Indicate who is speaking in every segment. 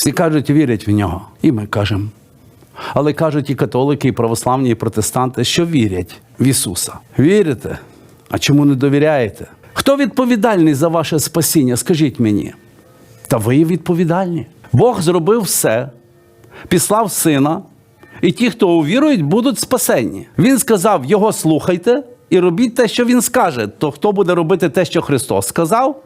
Speaker 1: Всі кажуть, вірять в нього. І ми кажемо. Але кажуть і католики, і православні, і протестанти, що вірять в Ісуса. Вірите? А чому не довіряєте? Хто відповідальний за ваше спасіння? Скажіть мені. Та ви відповідальні. Бог зробив все, післав сина, і ті, хто увірують, будуть спасенні. Він сказав: Його слухайте і робіть те, що він скаже. То хто буде робити те, що Христос сказав?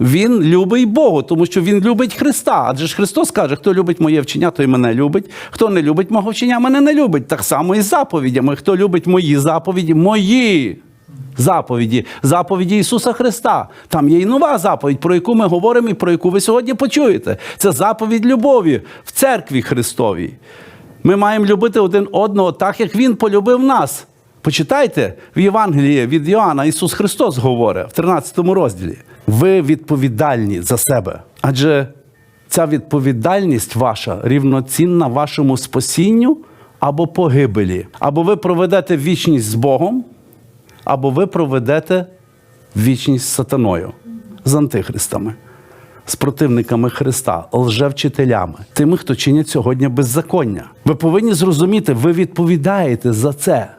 Speaker 1: Він любить Богу, тому що Він любить Христа. Адже ж Христос каже, хто любить моє вчення, той мене любить. Хто не любить мого вчення, мене не любить. Так само і з заповідями. Хто любить мої заповіді, мої заповіді, заповіді Ісуса Христа. Там є і нова заповідь, про яку ми говоримо і про яку ви сьогодні почуєте. Це заповідь любові в церкві Христовій. Ми маємо любити один одного так, як Він полюбив нас. Почитайте в Євангелії від Йоанна Ісус Христос говорить в 13 розділі. Ви відповідальні за себе. Адже ця відповідальність ваша рівноцінна вашому спасінню або погибелі. Або ви проведете вічність з Богом, або ви проведете вічність з сатаною, з антихристами, з противниками Христа, лжевчителями, тими, хто чинять сьогодні беззаконня. Ви повинні зрозуміти, ви відповідаєте за це.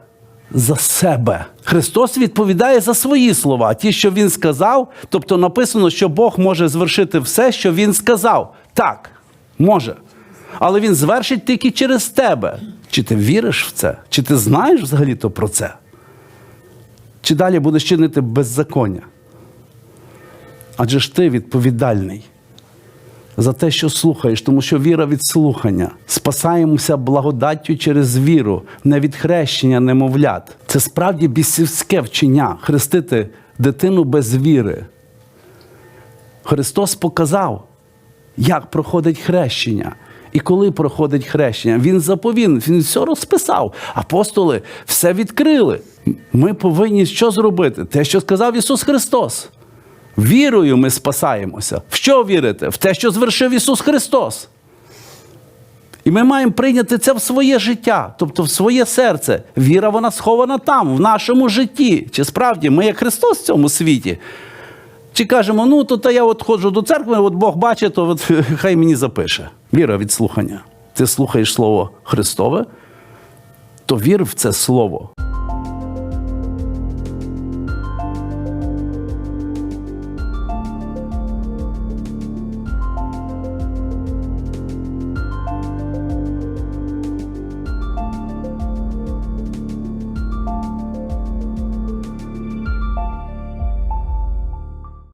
Speaker 1: За себе. Христос відповідає за свої слова. Ті, що Він сказав, тобто написано, що Бог може звершити все, що Він сказав. Так, може. Але Він звершить тільки через тебе. Чи ти віриш в це? Чи ти знаєш взагалі-то про це? Чи далі будеш чинити беззаконня? Адже ж ти відповідальний за те, що слухаєш, тому що віра від слухання. Спасаємося благодаттю через віру, не від хрещення немовлят. Це справді бісівське вчення хрестити дитину без віри. Христос показав, як проходить хрещення. І коли проходить хрещення, він заповін, він все розписав. Апостоли все відкрили. Ми повинні що зробити? Те, що сказав Ісус Христос. Вірою ми спасаємося. В що вірите? В те, що звершив Ісус Христос. І ми маємо прийняти це в своє життя, тобто в своє серце. Віра вона схована там, в нашому житті. Чи справді ми як Христос в цьому світі? Чи кажемо, ну то та я от ходжу до церкви, от Бог бачить, то от, хай мені запише. Віра від слухання. Ти слухаєш Слово Христове, то вір в це Слово.